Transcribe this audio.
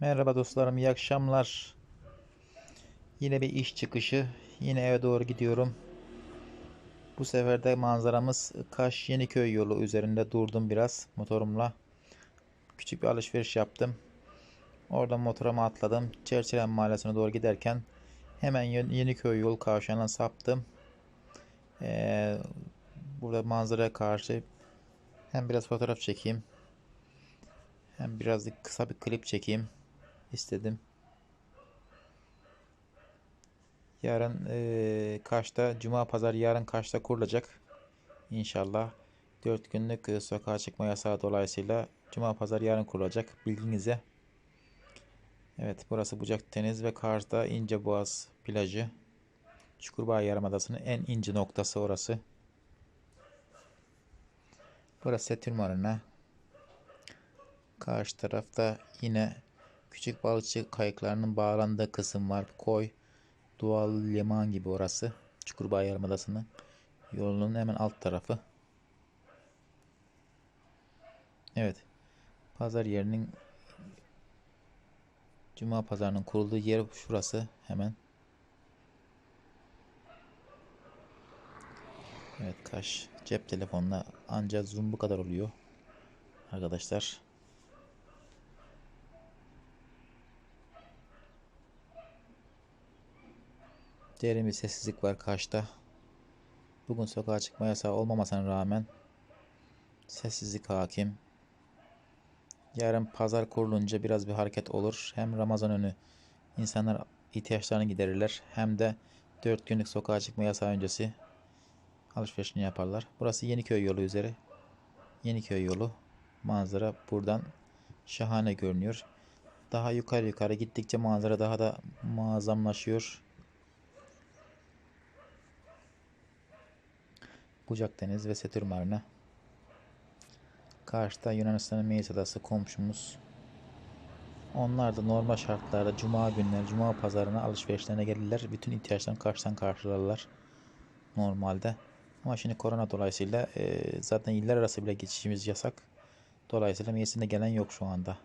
Merhaba dostlarım, iyi akşamlar. Yine bir iş çıkışı. Yine eve doğru gidiyorum. Bu sefer de manzaramız Kaş Yeniköy yolu üzerinde durdum biraz motorumla. Küçük bir alışveriş yaptım. Oradan motoruma atladım. Çerçelen Mahallesi'ne doğru giderken hemen Yen- Yeniköy yol kavşağına saptım. Ee, burada manzaraya karşı hem biraz fotoğraf çekeyim hem biraz kısa bir klip çekeyim istedim. Yarın eee Kaş'ta Cuma Pazar yarın Kaş'ta kurulacak. İnşallah 4 günlük e, sokağa çıkma yasağı dolayısıyla Cuma Pazar yarın kurulacak bilginize. Evet burası Bucak Deniz ve Kars'ta İnceboğaz plajı. Çukurbağ Yarımadası'nın en ince noktası orası. Burası Setül Marina. Karşı tarafta yine küçük balıkçı kayıklarının bağlandığı kısım var. Koy, doğal liman gibi orası. Çukurbağ Yarımadası'nın yolunun hemen alt tarafı. Evet. Pazar yerinin Cuma pazarının kurulduğu yer şurası hemen. Evet kaş cep telefonuna ancak zoom bu kadar oluyor. Arkadaşlar. Derin bir sessizlik var karşıda. Bugün sokağa çıkma yasağı olmamasına rağmen sessizlik hakim. Yarın pazar kurulunca biraz bir hareket olur. Hem Ramazan önü insanlar ihtiyaçlarını giderirler. Hem de 4 günlük sokağa çıkma yasağı öncesi alışverişini yaparlar. Burası Yeniköy yolu üzeri. Yeniköy yolu. Manzara buradan şahane görünüyor. Daha yukarı yukarı gittikçe manzara daha da muazzamlaşıyor. Bucak Deniz ve Setür Marina. Karşıda Yunanistan'ın Meis Adası komşumuz. Onlar da normal şartlarda cuma günleri, cuma pazarına alışverişlerine gelirler. Bütün ihtiyaçlarını karşıdan karşılarlar normalde. Ama şimdi korona dolayısıyla e, zaten iller arası bile geçişimiz yasak. Dolayısıyla Meis'inde gelen yok şu anda.